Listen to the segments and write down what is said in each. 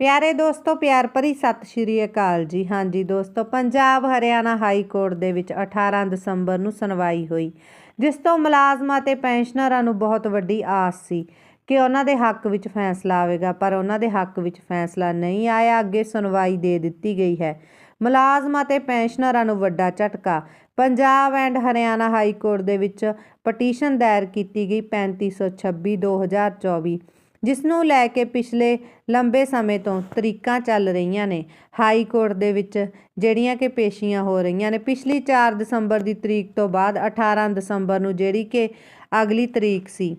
ਪਿਆਰੇ ਦੋਸਤੋ, ਪਿਆਰ ਭਰੀ ਸਤਿ ਸ਼੍ਰੀ ਅਕਾਲ ਜੀ। ਹਾਂਜੀ ਦੋਸਤੋ, ਪੰਜਾਬ ਹਰਿਆਣਾ ਹਾਈ ਕੋਰਟ ਦੇ ਵਿੱਚ 18 ਦਸੰਬਰ ਨੂੰ ਸੁਣਵਾਈ ਹੋਈ, ਜਿਸ ਤੋਂ ਮੁਲਾਜ਼ਮਾਂ ਤੇ ਪੈਨਸ਼ਨਰਾਂ ਨੂੰ ਬਹੁਤ ਵੱਡੀ ਆਸ ਸੀ ਕਿ ਉਹਨਾਂ ਦੇ ਹੱਕ ਵਿੱਚ ਫੈਸਲਾ ਆਵੇਗਾ, ਪਰ ਉਹਨਾਂ ਦੇ ਹੱਕ ਵਿੱਚ ਫੈਸਲਾ ਨਹੀਂ ਆਇਆ। ਅੱਗੇ ਸੁਣਵਾਈ ਦੇ ਦਿੱਤੀ ਗਈ ਹੈ। ਮੁਲਾਜ਼ਮਾਂ ਤੇ ਪੈਨਸ਼ਨਰਾਂ ਨੂੰ ਵੱਡਾ ਝਟਕਾ। Punjab and Haryana high court ਦੇ ਵਿੱਚ ਪਟੀਸ਼ਨ ਦਾਇਰ ਕੀਤੀ ਗਈ 3526 2024 ਜਿਸ ਨੂੰ ਲੈ ਕੇ ਪਿਛਲੇ ਲੰਬੇ ਸਮੇਂ ਤੋਂ ਤਰੀਕਾਂ ਚੱਲ ਰਹੀਆਂ ਨੇ। ਹਾਈ ਕੋਰਟ ਦੇ ਵਿੱਚ ਜਿਹੜੀਆਂ ਕਿ ਪੇਸ਼ੀਆਂ ਹੋ ਰਹੀਆਂ ਨੇ। ਪਿਛਲੀ 4 ਦਸੰਬਰ ਦੀ ਤਰੀਕ ਤੋਂ ਬਾਅਦ 18 ਦਸੰਬਰ ਨੂੰ ਜਿਹੜੀ ਕਿ ਅਗਲੀ ਤਰੀਕ ਸੀ।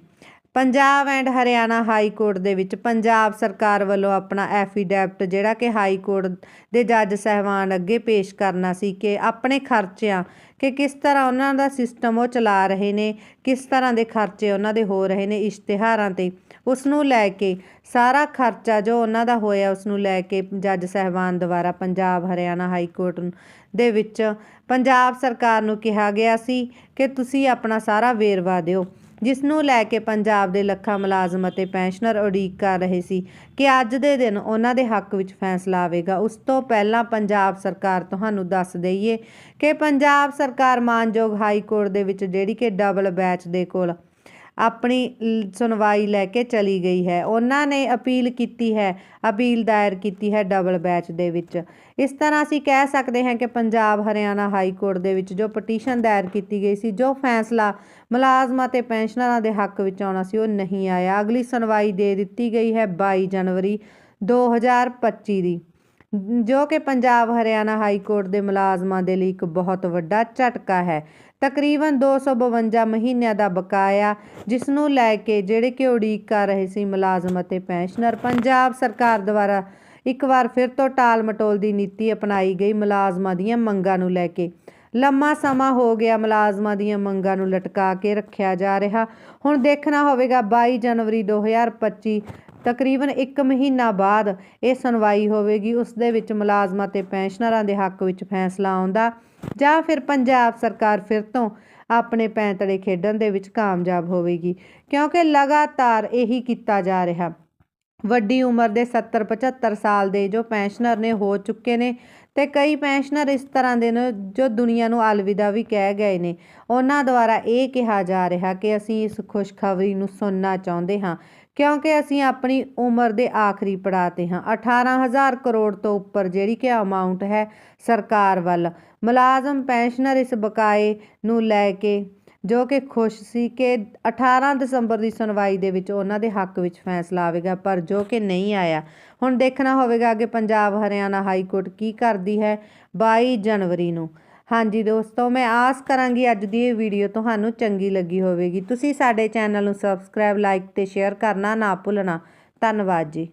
Punjab and Haryana high court ਦੇ ਵਿੱਚ ਪੰਜਾਬ ਸਰਕਾਰ ਵੱਲੋਂ ਆਪਣਾ ਐਫੀਡੈਵਿਟ ਜਿਹੜਾ ਕਿ ਹਾਈ ਕੋਰਟ ਦੇ ਜੱਜ ਸਹਿਬਾਨ ਅੱਗੇ ਪੇਸ਼ ਕਰਨਾ ਸੀ ਕਿ ਆਪਣੇ ਖਰਚਿਆਂ ਕਿ ਕਿਸ ਤਰ੍ਹਾਂ ਉਹਨਾਂ ਦਾ ਸਿਸਟਮ ਉਹ ਚਲਾ ਰਹੇ ਨੇ, ਕਿਸ ਤਰ੍ਹਾਂ ਦੇ ਖਰਚੇ ਉਹਨਾਂ ਦੇ ਹੋ ਰਹੇ ਨੇ ਇਸ਼ਤਿਹਾਰਾਂ ਤੇ। ਉਸ ਨੂੰ ਲੈ ਕੇ ਸਾਰਾ ਖਰਚਾ ਜੋ ਉਹਨਾਂ ਦਾ ਹੋਇਆ ਉਸ ਨੂੰ ਲੈ ਕੇ ਜੱਜ ਸਹਿਬਾਨ ਦੁਆਰਾ ਪੰਜਾਬ, ਹਰਿਆਣਾ ਹਾਈ ਕੋਰਟ ਦੇ ਵਿੱਚ ਪੰਜਾਬ ਸਰਕਾਰ ਨੂੰ ਕਿਹਾ ਗਿਆ ਸੀ ਕਿ ਤੁਸੀਂ ਆਪਣਾ ਸਾਰਾ ਵੇਰਵਾ ਦਿਓ। ਜਿਸ ਨੂੰ ਲੈ ਕੇ ਪੰਜਾਬ ਦੇ ਲੱਖਾਂ ਮੁਲਾਜ਼ਮ ਅਤੇ ਪੈਨਸ਼ਨਰ ਉਡੀਕ ਕਰ ਰਹੇ ਸੀ ਕਿ ਅੱਜ ਦੇ ਦਿਨ ਉਹਨਾਂ ਦੇ ਹੱਕ ਵਿੱਚ ਫੈਸਲਾ ਆਵੇਗਾ। ਉਸ ਤੋਂ ਪਹਿਲਾਂ ਪੰਜਾਬ ਸਰਕਾਰ ਤੁਹਾਨੂੰ ਦੱਸ ਦਈਏ ਕਿ ਪੰਜਾਬ ਸਰਕਾਰ ਮਾਨਯੋਗ ਹਾਈ ਕੋਰਟ ਦੇ ਵਿੱਚ ਜਿਹੜੀ ਕਿ ਡਬਲ ਬੈਚ ਦੇ ਕੋਲ ਆਪਣੀ ਸੁਣਵਾਈ ਲੈ ਕੇ ਚਲੀ ਗਈ ਹੈ। ਉਹਨਾਂ ਨੇ ਅਪੀਲ ਕੀਤੀ ਹੈ, ਅਪੀਲ ਦਾਇਰ ਕੀਤੀ ਹੈ ਡਬਲ ਬੈਚ ਦੇ ਵਿੱਚ। ਇਸ ਤਰ੍ਹਾਂ ਅਸੀਂ ਕਹਿ ਸਕਦੇ ਹਾਂ ਕਿ ਪੰਜਾਬ ਹਰਿਆਣਾ ਹਾਈ ਕੋਰਟ ਦੇ ਵਿੱਚ ਜੋ ਪਟੀਸ਼ਨ ਦਾਇਰ ਕੀਤੀ ਗਈ ਸੀ, ਜੋ ਫੈਸਲਾ ਮੁਲਾਜ਼ਮਾਂ ਤੇ ਪੈਨਸ਼ਨਰਾਂ ਦੇ ਹੱਕ ਵਿੱਚ ਆਉਣਾ ਸੀ, ਉਹ ਨਹੀਂ ਆਇਆ। ਅਗਲੀ ਸੁਣਵਾਈ ਦੇ ਦਿੱਤੀ ਗਈ ਹੈ 22 ਜਨਵਰੀ 2025 ਦੀ। ਜੋ ਕਿ ਪੰਜਾਬ ਹਰਿਆਣਾ ਹਾਈ ਕੋਰਟ ਦੇ ਮੁਲਾਜ਼ਮਾਂ ਦੇ ਲਈ ਇੱਕ ਬਹੁਤ ਵੱਡਾ ਝਟਕਾ ਹੈ। ਤਕਰੀਬਨ 252 ਮਹੀਨਿਆਂ ਦਾ ਬਕਾਇਆ, ਜਿਸ ਨੂੰ ਲੈ ਕੇ ਜਿਹੜੇ ਕਿ ਉਡੀਕ ਕਰ ਰਹੇ ਸੀ ਮੁਲਾਜ਼ਮ ਅਤੇ ਪੈਨਸ਼ਨਰ, ਪੰਜਾਬ ਸਰਕਾਰ ਦੁਆਰਾ ਇੱਕ ਵਾਰ ਫਿਰ ਤੋਂ ਟਾਲ ਮਟੋਲ ਦੀ ਨੀਤੀ ਅਪਣਾਈ ਗਈ ਮੁਲਾਜ਼ਮਾਂ ਦੀਆਂ ਮੰਗਾਂ ਨੂੰ ਲੈ ਕੇ। ਲੰਮਾ ਸਮਾਂ ਹੋ ਗਿਆ ਮੁਲਾਜ਼ਮਾਂ ਦੀਆਂ ਮੰਗਾਂ ਨੂੰ ਲਟਕਾ ਕੇ ਰੱਖਿਆ ਜਾ ਰਿਹਾ। ਹੁਣ ਦੇਖਣਾ ਹੋਵੇਗਾ 22 ਜਨਵਰੀ 2025 ਤਕਰੀਬਨ 1 ਮਹੀਨਾ ਬਾਅਦ ਇਹ ਸੁਣਵਾਈ ਹੋਵੇਗੀ, ਉਸ ਦੇ ਵਿੱਚ ਮੁਲਾਜ਼ਮਾਂ ਤੇ ਪੈਨਸ਼ਨਰਾਂ ਦੇ ਹੱਕ ਵਿੱਚ ਫੈਸਲਾ ਆਉਂਦਾ ਜਾਂ ਫਿਰ ਪੰਜਾਬ ਸਰਕਾਰ ਫਿਰ ਤੋਂ ਆਪਣੇ ਪੈਂਤੜੇ ਖੇਡਣ ਦੇ ਵਿੱਚ ਕਾਮਯਾਬ ਹੋਵੇਗੀ, ਕਿਉਂਕਿ ਲਗਾਤਾਰ ਇਹੀ ਕੀਤਾ ਜਾ ਰਿਹਾ। ਵੱਡੀ ਉਮਰ ਦੇ 70 75 ਸਾਲ ਦੇ ਜੋ ਪੈਨਸ਼ਨਰ ਨੇ ਹੋ ਚੁੱਕੇ ਨੇ ਤੇ ਕਈ ਪੈਨਸ਼ਨਰ ਇਸ ਤਰ੍ਹਾਂ ਦੇ ਨੇ ਜੋ ਦੁਨੀਆ ਨੂੰ ਅਲਵਿਦਾ ਵੀ ਕਹਿ ਗਏ ਨੇ। ਉਹਨਾਂ ਦੁਆਰਾ ਇਹ ਕਿਹਾ ਜਾ ਰਿਹਾ ਕਿ ਅਸੀਂ ਇਸ ਖੁਸ਼ਖਬਰੀ ਨੂੰ ਸੁਣਨਾ ਚਾਹੁੰਦੇ ਹਾਂ, ਕਿਉਂਕਿ ਅਸੀਂ ਆਪਣੀ ਉਮਰ ਦੇ ਆਖਰੀ ਪੜਾਅ ਤੇ ਹਾਂ। 18000 ਕਰੋੜ ਤੋਂ ਉੱਪਰ ਜਿਹੜੀ ਕਿ ਅਮਾਉਂਟ ਹੈ ਸਰਕਾਰ ਵੱਲ। ਮੁਲਾਜ਼ਮ ਪੈਨਸ਼ਨਰ ਇਸ ਬਕਾਏ ਨੂੰ ਲੈ ਕੇ ਜੋ ਕਿ ਖੁਸ਼ ਸੀ ਕਿ 18 ਦਸੰਬਰ ਦੀ ਸੁਣਵਾਈ ਦੇ ਵਿੱਚ ਉਹਨਾਂ ਦੇ ਹੱਕ ਵਿੱਚ ਫੈਸਲਾ ਆਵੇਗਾ, ਪਰ ਜੋ ਕਿ ਨਹੀਂ ਆਇਆ। ਹੁਣ ਦੇਖਣਾ ਹੋਵੇਗਾ ਕਿ ਪੰਜਾਬ ਹਰਿਆਣਾ ਹਾਈ ਕੋਰਟ ਕੀ ਕਰਦੀ ਹੈ 22 ਜਨਵਰੀ ਨੂੰ। ਹਾਂਜੀ ਦੋਸਤੋ, ਮੈਂ ਆਸ ਕਰਾਂਗੀ ਅੱਜ ਦੀ ਇਹ ਵੀਡੀਓ ਤੁਹਾਨੂੰ ਚੰਗੀ ਲੱਗੀ ਹੋਵੇਗੀ। ਤੁਸੀਂ ਸਾਡੇ ਚੈਨਲ ਨੂੰ ਸਬਸਕ੍ਰਾਈਬ, ਲਾਈਕ ਤੇ ਸ਼ੇਅਰ ਕਰਨਾ ਨਾ ਭੁੱਲਣਾ। ਧੰਨਵਾਦ ਜੀ।